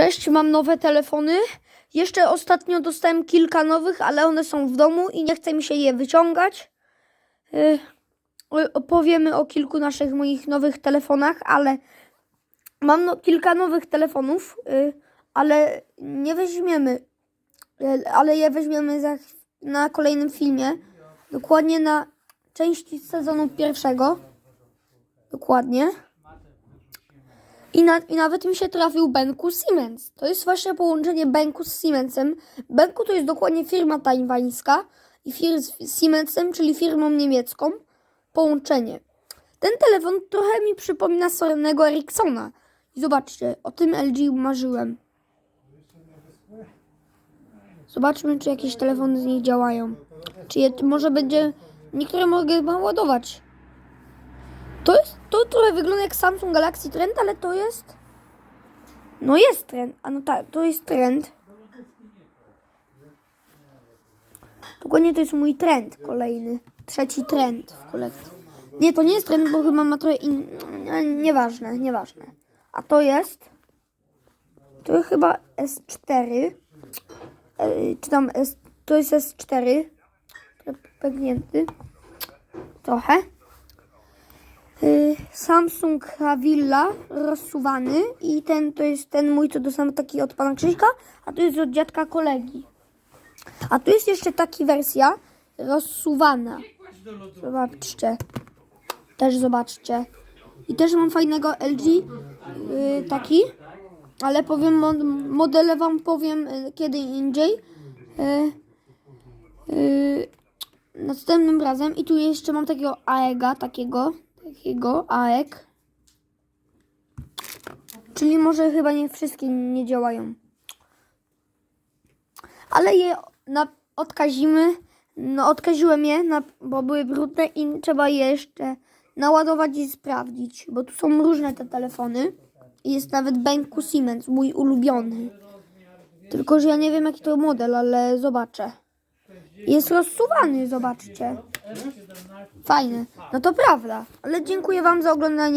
Cześć, mam nowe telefony. Jeszcze ostatnio dostałem kilka nowych, ale one są w domu i nie chce mi się je wyciągać. Yy, opowiemy o kilku naszych moich nowych telefonach, ale mam no, kilka nowych telefonów, yy, ale nie weźmiemy, yy, ale je weźmiemy za, na kolejnym filmie. Dokładnie na części sezonu pierwszego. Dokładnie. I, na, I nawet mi się trafił Benku Siemens. To jest właśnie połączenie Benku z Siemensem. Benku to jest dokładnie firma tajwańska i fir z Siemensem, czyli firmą niemiecką. Połączenie. Ten telefon trochę mi przypomina Sonego Ericssona. I zobaczcie, o tym LG marzyłem. Zobaczmy, czy jakieś telefony z nich działają. Czy je, może będzie... Niektóre mogę ładować. To jest, trochę wygląda jak Samsung Galaxy Trend, ale to jest, no jest trend, a no tak, to jest trend. Dokładnie to jest mój trend kolejny, trzeci trend w kolekcji. Nie, to nie jest trend, bo chyba ma trochę in... nie, Nieważne, nieważne. A to jest, to chyba S4, e, czy tam S, to jest S4, pęknięty, trochę. Y, Samsung Havilla rozsuwany i ten to jest ten mój, co dostałem taki od pana Krzyśka, a tu jest od dziadka kolegi. A tu jest jeszcze taka wersja rozsuwana. Zobaczcie. Też zobaczcie. I też mam fajnego LG y, taki, ale powiem mo- modele wam powiem y, kiedy indziej. Y, y, następnym razem. I tu jeszcze mam takiego AEGA, takiego, takiego AEG. Czyli może chyba nie wszystkie nie działają. Ale je na, odkazimy, no odkaziłem je, na, bo były brudne i trzeba je jeszcze naładować i sprawdzić, bo tu są różne te telefony. Jest nawet Benku Siemens, mój ulubiony. Tylko, że ja nie wiem jaki to model, ale zobaczę. Jest rozsuwany, zobaczcie. Fajny. No to prawda. Ale dziękuję Wam za oglądanie.